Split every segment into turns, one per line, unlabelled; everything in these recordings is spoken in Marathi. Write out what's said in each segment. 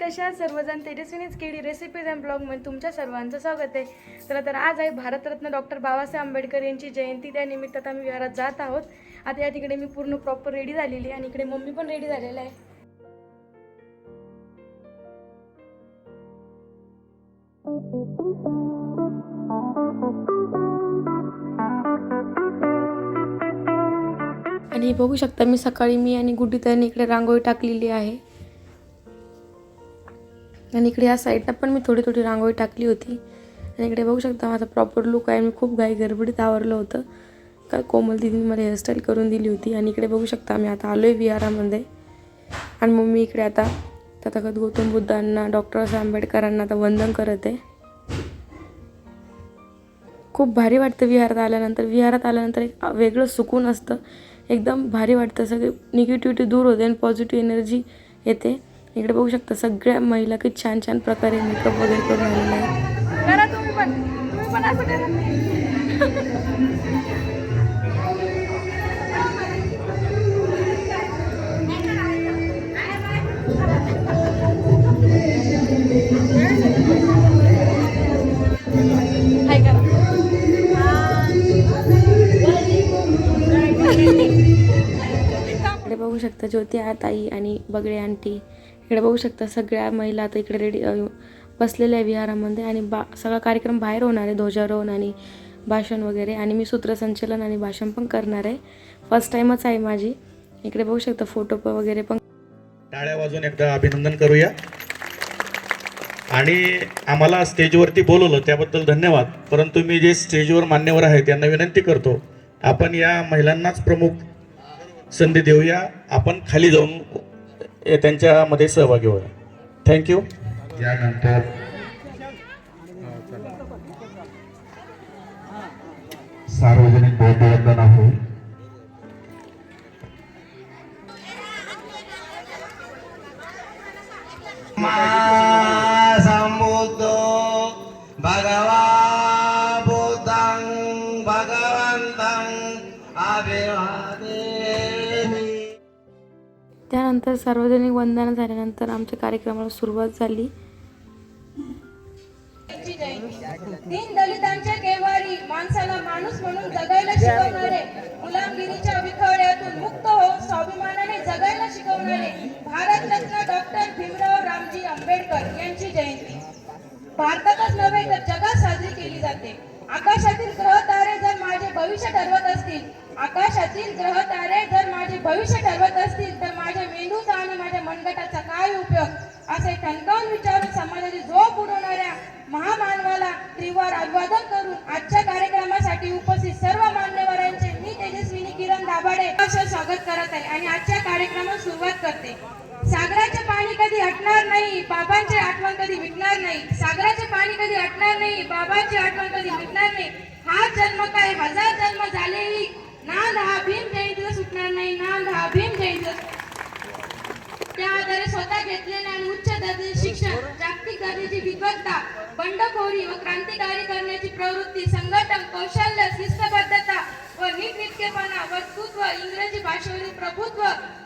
कशा आहात सर्वजण? तेजस्विनीच केडी रेसिपीज अँड ब्लॉगमध्ये तुमच्या सर्वांचं स्वागत आहे. चला तर आज आहे भारतरत्न डॉक्टर बाबासाहेब आंबेडकर यांची जयंती. त्या निमित्तात आम्ही विहारात जात आहोत. आता या तिकडे मी पूर्ण प्रॉपर रेडी झालेली आहे आणि इकडे मम्मी पण रेडी झालेला आहे आणि हे बघू शकता मी सकाळी मी आणि गुड्डी त्याने इकडे रांगोळी टाकलेली आहे. आणि इकडे या साईडला पण मी थोडी थोडी रांगोळी टाकली होती. आणि इकडे बघू शकता माझा प्रॉपर लुक आहे. मी खूप घाई गडबडीत आवरलं होतं. का कोमल दिदीने मला हेअरस्टाईल करून दिली होती. आणि इकडे बघू शकता मी आता आलो आहे विहारामध्ये. आणि मग मी इकडे आता तथागत गौतम बुद्धांना डॉक्टर बाबासाहेब आंबेडकरांना आता वंदन करत आहे. खूप भारी वाटतं विहारात आल्यानंतर. विहारात आल्यानंतर एक वेगळं सुकून असतं. एकदम भारी वाटतं. सगळे निगेटिव्हिटी दूर होते आणि पॉझिटिव्ह एनर्जी येते. इकडे बघू शकता सगळ्या महिला किती छान छान प्रकारे मेकअप वगैरे करून आलेला आहे बघू शकता ज्योती आ ताई आणि बगडे आंटी. इकडे बघू शकता सगळ्या महिला आता इकडे रेडी बसलेल्या आहे विहारामध्ये आणि बा सगळा कार्यक्रम बाहेर होणार आहे ध्वजारोहण आणि भाषण वगैरे. आणि मी सूत्रसंचलन आणि भाषण पण करणार आहे. फर्स्ट टाईमच आहे माझी. इकडे बघू शकता फोटो वगैरे पण.
टाळ्या वाजून एकदा अभिनंदन करूया. आणि आम्हाला स्टेजवरती बोलवलं त्याबद्दल धन्यवाद. परंतु मी जे स्टेजवर मान्यवर आहे त्यांना विनंती करतो आपण या महिलांनाच प्रमुख संधी देऊया. आपण खाली जाऊन त्यांच्यामध्ये सहभागी होऊया. थँक्यू
यानंतर सार्वजनिक बौद्धवंदना होईल
sambuddho
त्यानंतर सार्वजनिक वंदना झाल्यानंतर आमच्या कार्यक्रमाला सुरुवात झाली.
तीन दलितांच्या केवारी माणसाला माणूस म्हणून जगायला शिकवणारे गुलामगिरीच्या विखवड्यातून मुक्त होऊन स्वाभिमानाने जगायला शिकवणारे भारतरत्न डॉक्टर भीमराव रामजी आंबेडकर यांची जयंती. भारतातच नव्हे तर जगात साजरी केली जाते. आकाशातील ग्रह तारे जर माझे भविष्य ठरवत असतील आकाशातील ग्रह तारे जर माझे भविष्य ठरवत असतील तर माझ्या मेंदूचा आणि माझ्या मनगटाचा काय उपयोग? असे ठणकावून विचारून समाजाची झोप उडवणाऱ्या महामानवाला त्रिवार अभिवादन करून आजच्या कार्यक्रमासाठी उपस्थित सर्व मान्यवरांचे मी तेजस्विनी किरण दाभाडे स्वागत करत आहे आणि आजच्या कार्यक्रमात सुरुवात करते. सागराचे पाणी कधी हटणार नाही बाबांची आठवण कधी मिटणार नाही. सागराचे पाणी कधी हटणार नाही बाबांची आठवण कधी मिटणार नाही. हा जन्म काय? हजार जन्म झालेही ना दहा भीम जयंतीला सुटणार नाही ना हा भीम जयंतीला त्या आधारे स्वतः घेतलेले आणि उच्च दर्जाचे शिक्षण जागतिक दर्जाची विद्वत्ता बंडखोरी व क्रांतिकारी करण्याची प्रवृत्ती संघटन कौशल्य शिस्तबद्धता व नीटनेटकेपणा वक्तृत्व इंग्रजी भाषेवरील प्रभुत्व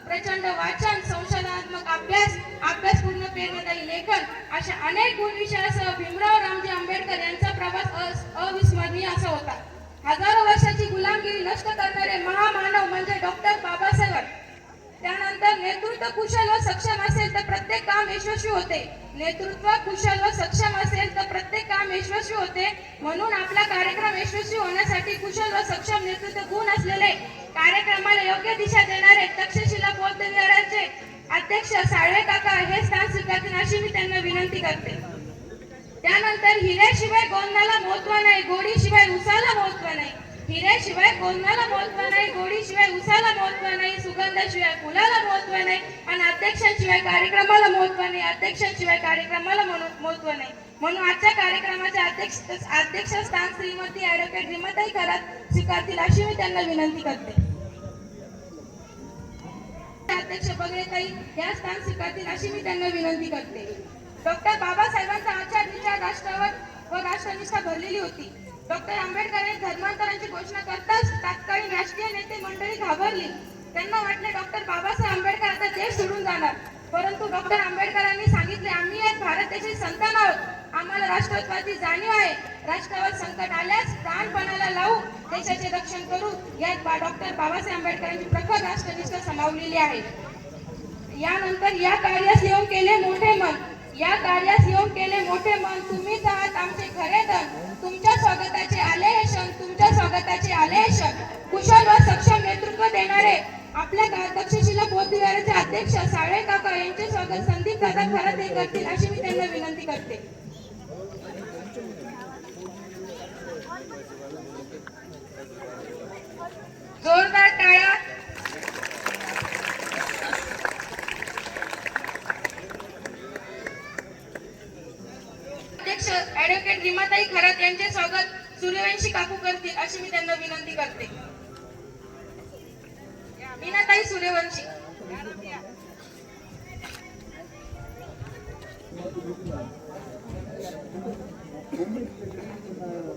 प्रचंड वाचन संशोधनात्मक अभ्यास अभ्यासपूर्ण प्रेरणादायी लेखन अशा अनेक गुण विषयासह भीमराव रामजी आंबेडकर यांचा प्रवास अविस्मरणीय असा होता. हजारो वर्षाची गुलामगिरी नष्ट करणारे महामानव म्हणजे डॉक्टर बाबासाहेब. त्यानंतर नेतृत्व कुशल व सक्षम असेल तर प्रत्येक काम यशस्वी होते. नेतृत्व कुशल व सक्षम असेल तर प्रत्येक काम यशस्वी होते. म्हणून आपला कार्यक्रम यशस्वी होण्यासाठी कुशल व सक्षम नेतृत्व गुण असलेले कार्यक्रमाला योग्य दिशा देणारे तक्षशिला बौद्ध विहाराचे अध्यक्ष साळवे काका हे स्थान स्वीकारतील अशी मी त्यांना विनंती करते. त्यानंतर हिऱ्याशिवाय गोंदाला महत्त्व नाही गोडीशिवाय उसाला महत्त्व नाही. हिऱ्याशिवाय गोंदाला महत्त्व नाही गोडीशिवाय उसाला महत्त्व नाही सुगंधाशिवाय फुलाला महत्त्व नाही आणि अध्यक्षांशिवाय कार्यक्रमाला महत्त्व नाही अध्यक्षांशिवाय कार्यक्रमाला म्हणून महत्त्व नाही. म्हणून आजच्या कार्यक्रमाचे अध्यक्ष स्थान श्रीमती ऍडव्होकेट रिमताई करत स्वीकारतील अशी मी त्यांना विनंती करते. अध्यक्ष बगरेताई या स्थान स्वीकारतील अशी मी त्यांना विनंती करते. डॉक्टर बाबासाहेबांचा आचार विचार राष्ट्रावर व राष्ट्रनिष्ठा भरलेली होती. डॉक्टर आंबेडकर यांनी धर्मांतरांची घोषणा करताच तत्कालीन राष्ट्रीय नेते मंडळी घाबरली. त्यांना वाटले डॉक्टर बाबासाहेब आंबेडकर आता देश सोडून जाणार. परंतु डॉक्टर आंबेडकरांनी सांगितले आम्ही राष्ट्रत्वाची जाणीव आहे. राष्ट्रावर संकट आल्यास प्राणपणाला लावू देशाचे रक्षण करू. यात बा डॉक्टर बाबासाहेब आंबेडकरांची प्रखर राष्ट्रनिष्ठा समावलेली आहे. यानंतर या कार्यास येऊन केले मोठे मन. या कार्यास योग केले मोठे मन तुम्हीच आहात आमचे खरे धन. तुमच्या स्वागताचे आले हे क्षण तुमच्या स्वागताचे आले हे क्षण. कुशल व सक्षम नेतृत्व देणारे आपल्या तक्षशिला बोधविहाराचे अध्यक्ष साळे काका यांचे स्वागत संदीप दादा खराते करतील अशी मी त्यांना विनंती करते. जोरदार टाळ्या. अध्यक्ष ऍडव्होकेट रीमाताई खरात यांचे स्वागत सूर्यवंशी काकू करतील अशी मी त्यांना विनंती करते. मीनाताई सूर्यवंशी.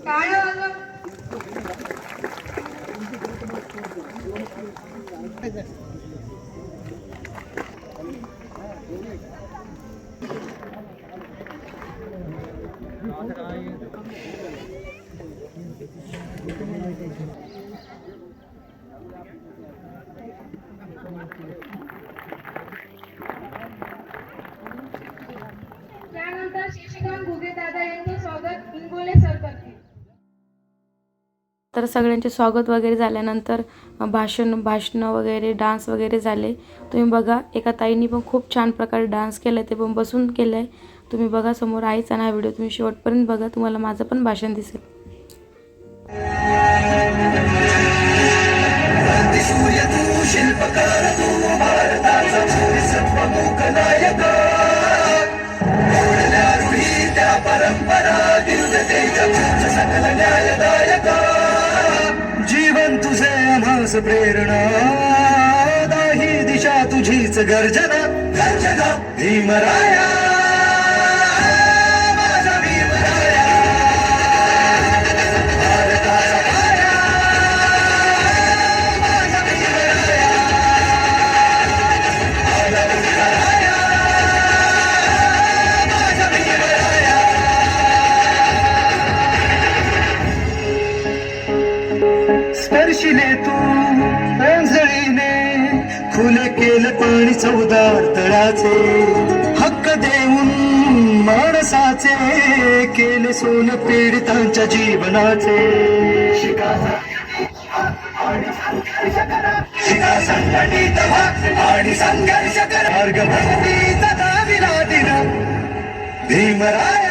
टाळ्या
तर सगळ्यांचे स्वागत वगैरे झाल्यानंतर भाषण भाषणं वगैरे डान्स वगैरे झाले. तुम्ही बघा एका ताईंनी पण खूप छान प्रकारे डान्स केला ते पण बसून केलं आहे तुम्ही बघा समोर आहेच आणि हा व्हिडिओ तुम्ही शेवटपर्यंत बघा तुम्हाला माझं पण भाषण दिसेल.
जीवन आम्हास प्रेरणा. दाही दिशा तुझीच गर्जना. गर्जना. भीमराया. पीडितांच्या जीवनाचे शिका शिका संघटित आणि संघर्ष कर मार्ग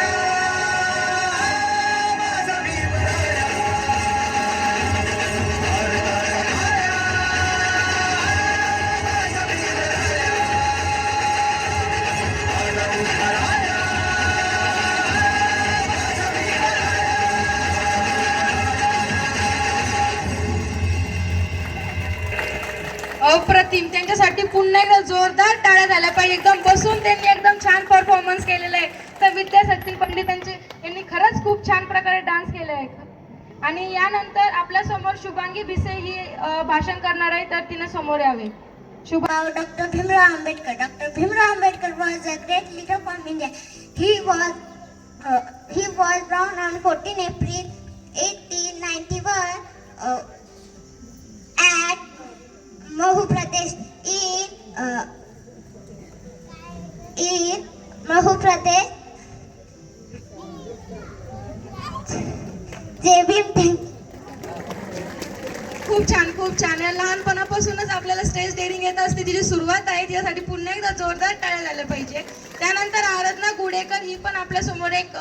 अप्रतिम त्यांच्यासाठी पुन्हा एकदा जोरदार टाळ्या झाल्या पाहिजे. एकदम बसून त्यांनी एकदम छान परफॉर्मन्स केलेला आहे. तर विद्याशक्ती पंडितांचे यांनी खरंच खूप छान प्रकारे डान्स केला आहे. आणि यानंतर आपल्यासमोर शुभांगी भिसे ही भाषण करणार आहे तर तिने समोर यावे. शुभाव
doctor Bhimrao Ambedkar. Doctor Bhimrao Ambedkar was a great leader from India he was he was born on fourteen April eighteen ninety one at at Mahu Pradesh in uh, in Mahu Pradesh.
खूप छान खूप छान. या लहानपणापासूनच आपल्याला स्टेज डेअरिंग येत असते. तिची सुरुवात आहे. तिच्यासाठी पुन्हा एकदा जोरदार टाळ्या झाल्या पाहिजे. त्यानंतर आराधना गुडेकर ही पण आपल्यासमोर एक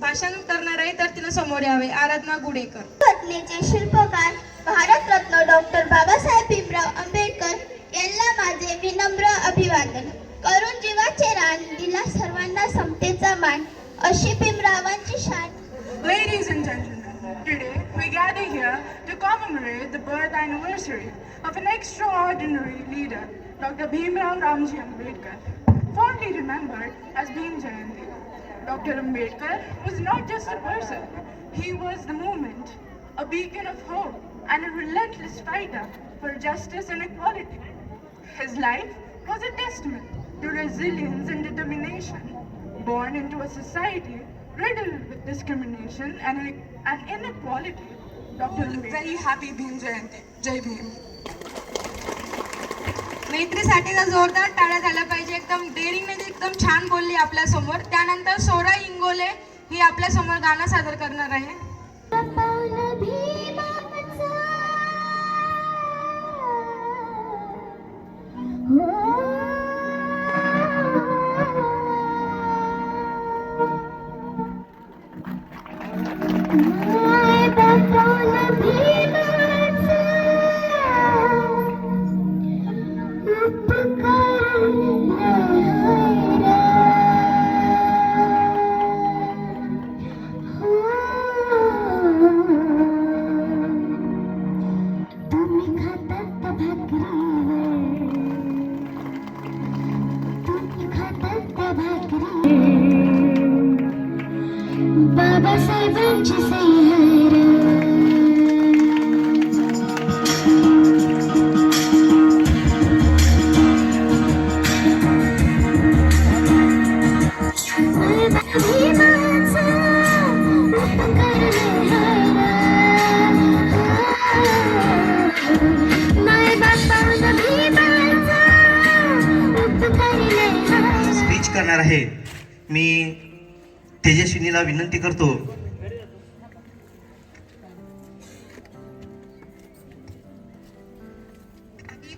भाषण करणार आहे. तर तिनं समोर यावे. आराधना गुडेकर.
घटनेचे शिल्पकार भारतरत्न डॉक्टर बाबासाहेब भीमराव आंबेडकर यांना माझे विनम्र अभिवादन करून जीवाचे रान दिला सर्वांना समतेचा मान अशी भीमरावांची शान
Ladies and gentlemen, today we gather here to commemorate the birth anniversary of an extraordinary leader, Dr. Bhimrao Ramji Ambedkar, fondly remembered as Bhim Jayanti. Dr. Ambedkar was not just a person, he was the movement, a beacon of hope, and a relentless fighter for justice and equality. His life was a testament to resilience and determination. Born into a society riddled with discrimination and, and inequality. Dr. Ambedkar. Very happy Bhim Jayanti. Jai Bhim.
मैत्रीसाठी तर जोरदार टाळ्या झाल्या पाहिजे एकदम डेअरिंगने ती एकदम छान बोलली आपल्यासमोर त्यानंतर सोरा इंगोले ही आपल्यासमोर गाणं सादर करणार आहे
करणार आहे. मी तेजस्विनीला विनंती करतो.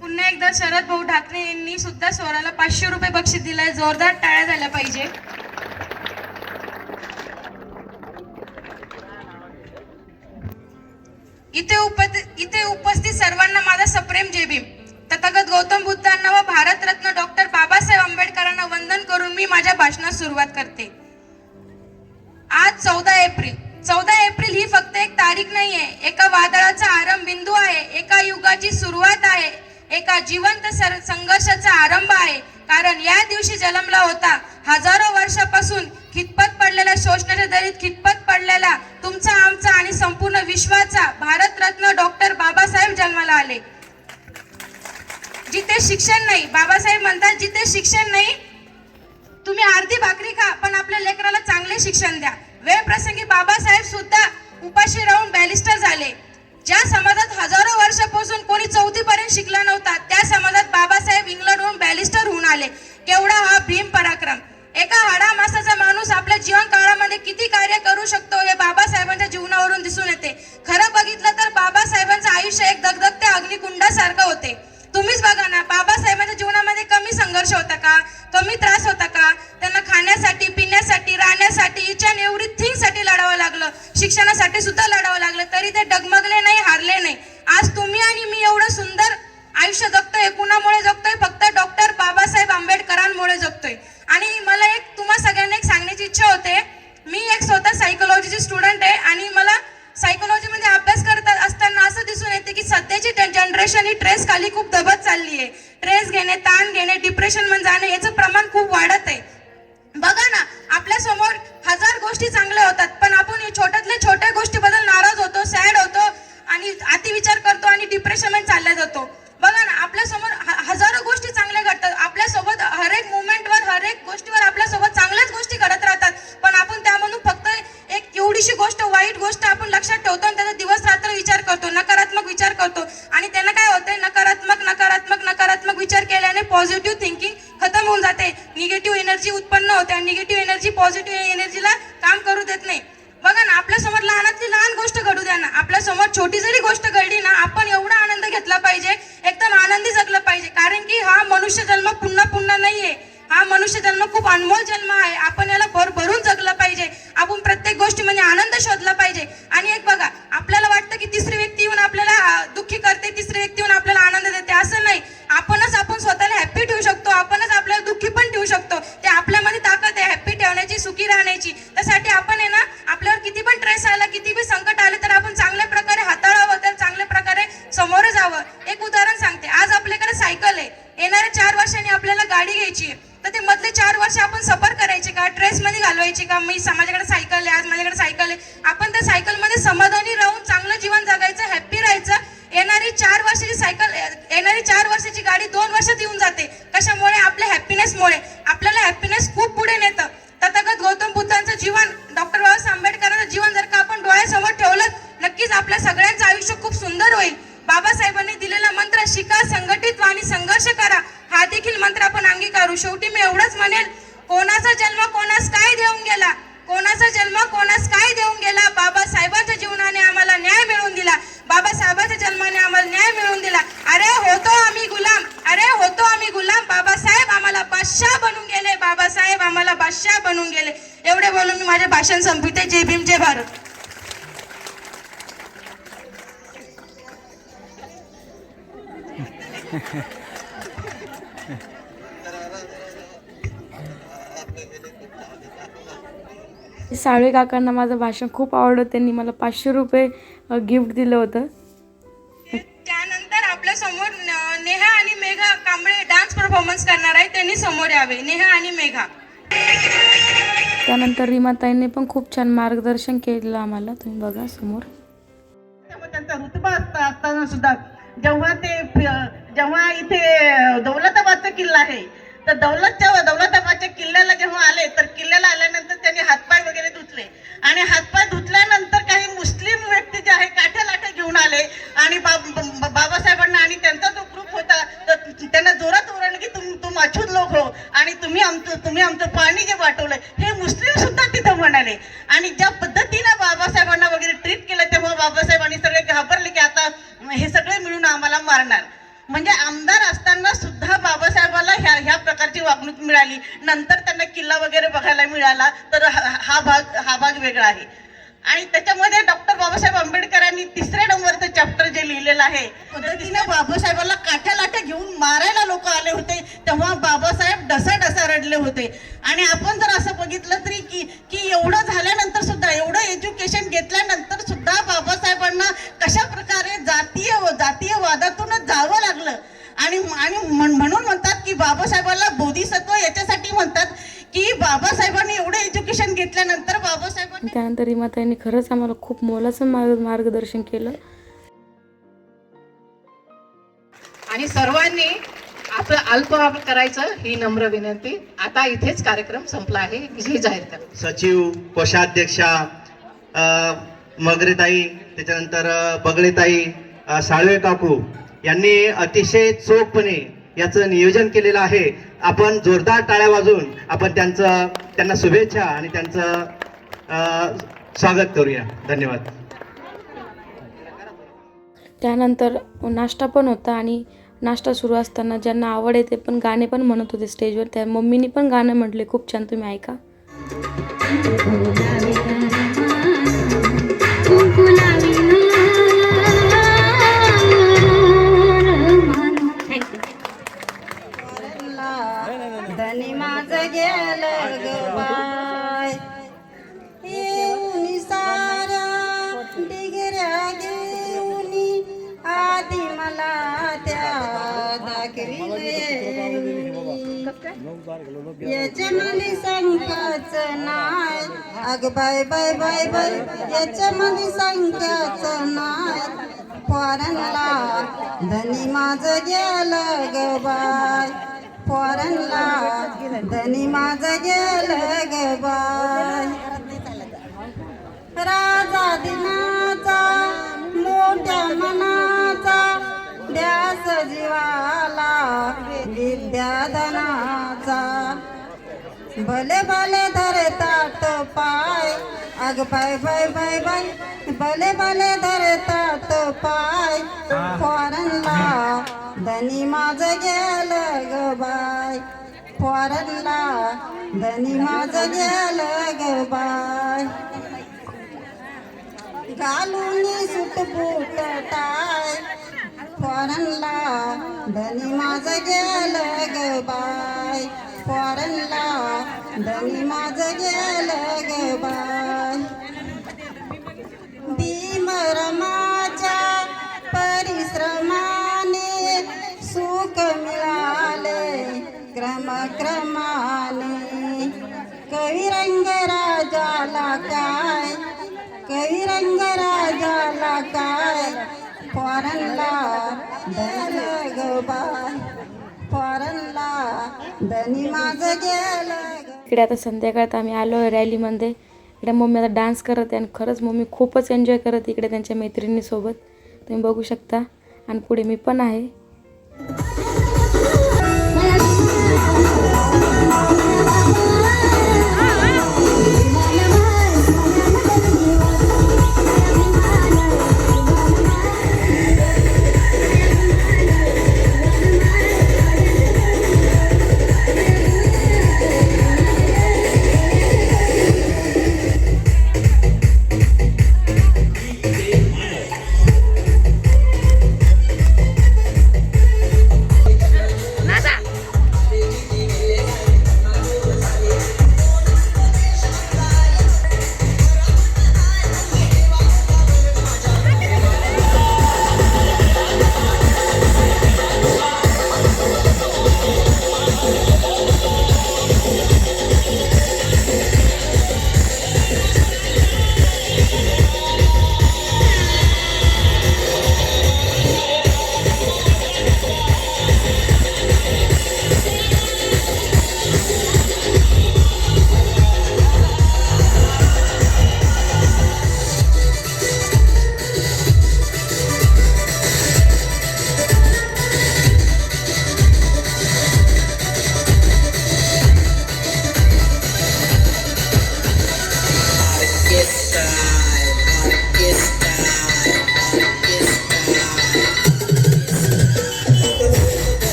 पुन्हा एकदा शरद भाऊ ठाकरे यांनी सुद्धा स्वराला पाचशे रुपये बक्षीस दिलंय. जोरदार टाळ्या झाल्या पाहिजे. इथे उप इथे उपस्थित सर्वांना माझा सप्रेम जेबीम तथागत गौतम बुद्धांना व भारतरत्न डॉक्टर बाबासाहेब आंबेडकरांना वंदन करून मी माझ्या भाषणास सुरुवात करते. आज चौदा एप्रिल. चौदा एप्रिल ही फक्त एक तारीख नाहीये. एका वादळाचा आरंभ बिंदू आहे. एका युगाची सुरुवात आहे. एका जिवंत सर- संघर्षाचा आरंभ आहे. कारण या दिवशी जन्मला होता. हजारो वर्षापासून खितपत पडलेल्या शोषणाच्या दरीत खितपत पडलेला तुमचा आमचा आणि संपूर्ण विश्वाचा भारतरत्न डॉक्टर बाबासाहेब जन्माला आले. जिथे शिक्षण नाही बाबासाहेब म्हणतात जिथे शिक्षण नाही तुम्ही अर्धी भाकरी खा पण आपल्या लेकराला चांगले शिक्षण द्या. वेळ प्रसंगी बाबासाहेब सुद्धा उपाशी राहून बॅलिस्टर झाले. ज्या समाजात हजारो वर्षापासून कोणी चौथी पर्यंत शिकला नव्हता त्या समाजात बाबासाहेब इंग्लंडहून बॅलिस्टर होऊन आले. केवढा हा भीम पराक्रम. एका हाडा मासाचा माणूस आपल्या जीवन काळामध्ये किती कार्य करू शकतो हे बाबासाहेबांच्या जीवनावरून दिसून येते. खरं बघितलं तर बाबासाहेबांचं आयुष्य एक दगदगत्या अग्निकुंडासारखं होते. तुम्हीच बघा ना बाबासाहेबांच्या जीवनामध्ये कमी संघर्ष होता का? कमी त्रास होता का? त्यांना खाण्यासाठी पिण्यासाठी राहण्यासाठी इच अँड एव्हरीथिंगसाठी लढावं लागलं. शिक्षणासाठी सुद्धा लढावं लागलं. तरी ते डगमगले नाही हारले नाही. आज तुम्ही आणि मी एवढं सुंदर आयुष्य जगतोय कुणामुळे जगतो जनरेशन ही ट्रेस खाली खूप दबत चालली आहे. ट्रेस घेणे ताण घेणे डिप्रेशनमध्ये जाणे याचं प्रमाण खूप वाढत आहे. बघा ना आपल्यासमोर हजार गोष्टी चांगल्या होतात पण आपण छोट्यातल्या छोट्या गोष्टीबद्दल नाराज होतो सॅड होतो आणि अति विचार करतो आणि डिप्रेशनमध्ये चालला जातो. पॉझिटिव्ह थिंकिंग खतम होऊन जाते. निगेटिव्ह एनर्जी उत्पन्न होते आणि निगेटिव्ह एनर्जी पॉझिटिव्ह एनर्जीला काम करू देत नाही. बघा ना आपल्यासमोर लहानातली लहान गोष्ट घडू द्या ना. आपल्यासमोर छोटी जरी गोष्ट घडली ना आपण एवढा आनंद घेतला पाहिजे एकदम आनंदी जगलं पाहिजे. कारण की हा मनुष्य जन्म पुन्हा पुन्हा नाहीये. हा मनुष्य जन्म खूप अनमोल जन्म आहे. आपण याला भर भरून जगलं पाहिजे. आपण प्रत्येक गोष्टीमध्ये म्हणजे आनंद शोधला पाहिजे. आणि एक बघा आपल्याला वाटतं की तिसरी व्यक्ती येऊन आपल्याला दुःखी करते तिसरी व्यक्ती येऊन ड्रेसमध्ये घालवायची का? मी माझ्याकडे सायकल आहे आज माझ्याकडे सायकल आहे. आपण त्या सायकलमध्ये सम
साळवे काकांना माझं भाषण खूप आवडलं. त्यांनी मला पाचशे रुपये गिफ्ट दिलं होतं.
त्यानंतर आपल्यासमोर नेहा आणि मेघा कांबळे डान्स परफॉर्मन्स करणार आहे. त्यांनी समोर यावे. नेहा आणि मेघा.
त्यानंतर रीमाताईंनी पण खूप छान मार्गदर्शन केलं आम्हाला. तुम्ही बघा समोर.
त्यांचा असता असताना सुद्धा जेव्हा ते जेव्हा इथे दौलताबादचा किल्ला आहे तर दौलतच्या दौलताबादच्या किल्ल्याला जेव्हा आले तर किल्ल्याला आल्यानंतर त्यांनी हातपाय वगैरे धुतले. आणि हातपाय धुतल्यानंतर काही मुस्लिम व्यक्ती जे आहे काठ्या लाठ्या घेऊन आले. आणि बाब बाबासाहेबांना आणि त्यांचा जो ग्रुप होता तर त्यांना जोरात ओरडलं की तुम तुम अछूत लोक हो. आणि तुम्ही आमचं तुम्ही आमचं पाणी जे वाटवलंय हे मुस्लिम सुद्धा तिथं म्हणाले आणि ज्या पद्धतीनं बाबासाहेबांना वगैरे ट्रीट केलं तेव्हा बाबासाहेबांनी सगळे घाबरले की आता हे सगळे मिळून आम्हाला मारणार म्हणजे आमदार असताना सुद्धा बाबासाहेबाला ह्या ह्या प्रकारची वागणूक मिळाली नंतर त्यांना किल्ला वगैरे बघायला मिळाला तर हा हा भाग हा भाग वेगळं आहे. आणि त्याच्यामध्ये डॉक्टर बाबासाहेब आंबेडकरांनी तिसऱ्या नंबरचं चॅप्टर जे लिहिलेलं आहे पद्धतीने बाबासाहेबाला काठ्या लाठ्या घेऊन मारायला लोक आले होते तेव्हा बाबासाहेब डसा डसा रडले होते. आणि आपण जर असं बघितलं तरी की की एवढं झाल्यानंतर सुद्धा एवढं एज्युकेशन घेतल्यानंतर सुद्धा बाबासाहेबांना कशा प्रकारे जातीय जातीय वादातूनच जावं लागलं. आणि आणि म्हणून म्हणतात की बाबासाहेबाला बोधिसत्व याच्यासाठी म्हणतात की बाबासाहेबांनी एवढं एज्युकेशन घेतल्यानंतर
त्यानंतर रीमाताईंनी खरंच आम्हाला खूप मोलाचं मार्ग मार्गदर्शन केलं.
आणि सर्वांनी आपलं अल्प करायचं ही नम्र विनंती. आता इथेच कार्यक्रम संपला आहे. हे जाहीर करा.
सचिव कोषाध्यक्षा मगरेताई त्याच्यानंतर बगळेताई साळवे काकू यांनी अतिशय चोखपणे याचं नियोजन केलेलं आहे. आपण जोरदार टाळ्या वाजवून आपण त्यांचं त्यांना शुभेच्छा आणि त्यांचं स्वागत करूया. धन्यवाद.
त्यानंतर नाश्ता पण होता आणि नाश्ता सुरू असताना ज्यांना आवड आहे ते पण गाणे पण म्हणत होते स्टेजवर. त्या मम्मीनी पण गाणं म्हटले. खूप छान तुम्ही ऐका.
Bye bye bye bye. याच्या मध्ये संख्याच नाय. फॉरनला धनी माझं गेलं ग बाय. फॉरनला धनी माझं गेलं ग बाय. राजा दिनाचा मोठ्या मनाचा द्या सजीवाला विद्याधना भले भले धरे ताट पाय. अग बाय बाय बाय बाय भले भले धरे ताट पाय. फॉरनला धनी माझं गेलं ग बाय. फॉरनला धनी माझं गेलं ग बाय. घालून सुट बूट टाय. फॉरनला धनी माझं गेलं ग बाय. फॉरनला धनी माझं गेलं ग बाय भीमरमाच्या परिश्रमाने सुख मिळाले. क्रमक्रमाने कवी रंग राजाला काय? कवी रंग राजाला काय? फॉरनला धन ग बाय फॉरनला धनी माझं गेलं ग
इकडे आता संध्याकाळात आम्ही आलो आहे रॅलीमध्ये. इकडे मम्मी आता डान्स करत आहे आणि खरंच मम्मी खूपच एन्जॉय करत इकडे त्यांच्या मैत्रिणीसोबत. तुम्ही बघू शकता. आणि पुढे मी पण आहे.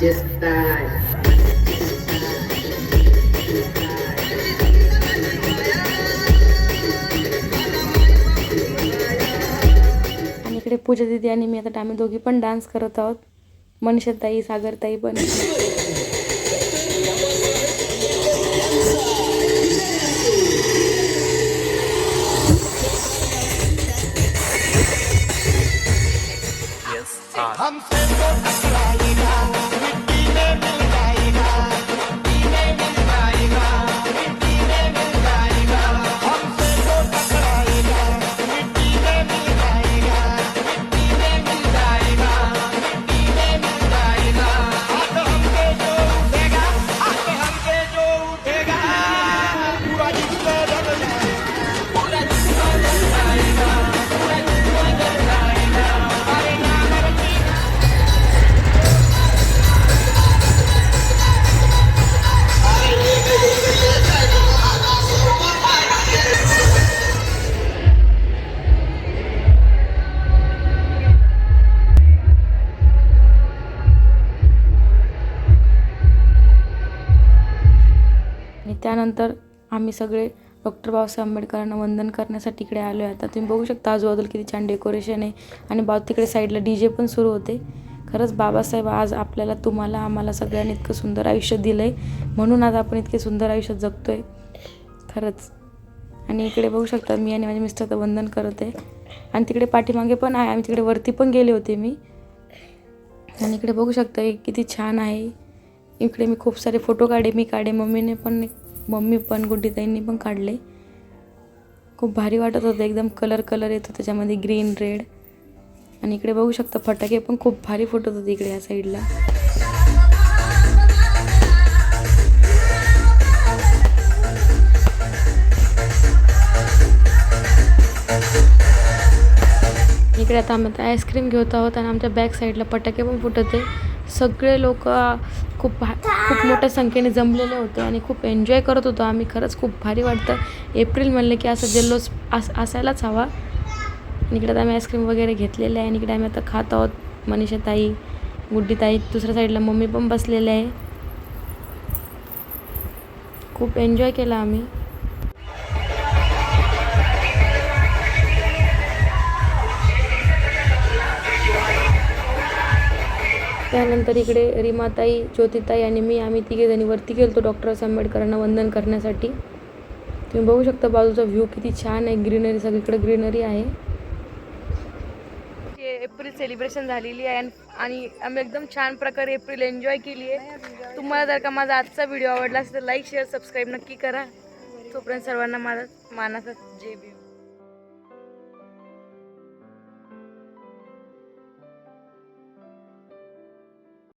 just die. इकडे पूजा दिदी आणि मी आता आम्ही दोघी पण डान्स करत आहोत. मनीषाताई सागरताई पण. Yes, आम्ही सगळे डॉक्टर बाबासाहेब आंबेडकरांना वंदन करण्यासाठी इकडे आलो आहे आता तुम्ही बघू शकता आजूबाजूला किती छान डेकोरेशन आहे. आणि बाजू तिकडे साईडला डी जे पण सुरू होते. खरंच बाबासाहेब आज आपल्याला तुम्हाला आम्हाला सगळ्यांनी इतकं सुंदर आयुष्य दिलं आहे म्हणून आज आपण इतके सुंदर आयुष्य जगतो आहे खरंच. आणि इकडे बघू शकता मी आणि माझे मिस्टर तर वंदन करत आहे. आणि तिकडे पाठीमागे पण आहे. आम्ही तिकडे वरती पण गेले होते मी. आणि इकडे बघू शकता किती छान आहे. इकडे मी खूप सारे फोटो काढे मी काढे मम्मीने पण मम्मी पण गुड्डीताईंनी पण काढले. खूप भारी वाटत होतं. एकदम कलर कलर येतो. त्याच्यामध्ये ग्रीन रेड आणि इकडे बघू शकता फटाके पण खूप भारी फुटत होते इकडे या साईडला इकडे आता आम्ही आता आईस्क्रीम घेत आहोत आणि आमच्या बॅक साईडला फटाके पण फुटत आहे सगळे लोक खूप भा खूप मोठ्या संख्येने जमलेले होते आणि खूप एन्जॉय करत होतो. आम्ही खरंच खूप भारी वाटतं. एप्रिल म्हणलं की असं जल्लोष अस असायलाच हवा. इकडे आम्ही आईस्क्रीम वगैरे घेतलेले आहे. आणि इकडे आम्ही आता खात आहोत. मनीषा ताई गुड्डीताई दुसऱ्या साईडला मम्मी पण बसलेले आहे. खूप एन्जॉय केला आम्ही. त्यानंतर इकडे रीमाताई ज्योतिताई आणि मी आम्ही तिघेजणी वरती गेलो डॉक्टर आंबेडकरांना वंदन करण्यासाठी. तुम्ही बघू शकता बाजूचा व्ह्यू किती छान आहे ग्रीनरी सगळीकडे ग्रीनरी आहे. एप्रिल सेलिब्रेशन झालेली आहे आणि- आणि आम्ही एकदम छान प्रकारे एप्रिल एन्जॉय केली आहे. तुम्हाला जर का माझा आजचा व्हिडिओ आवडला असेल तर लाईक शेअर सबस्क्राईब नक्की करा. तोपर्यंत सर्वांना माझा मानाचा जे बी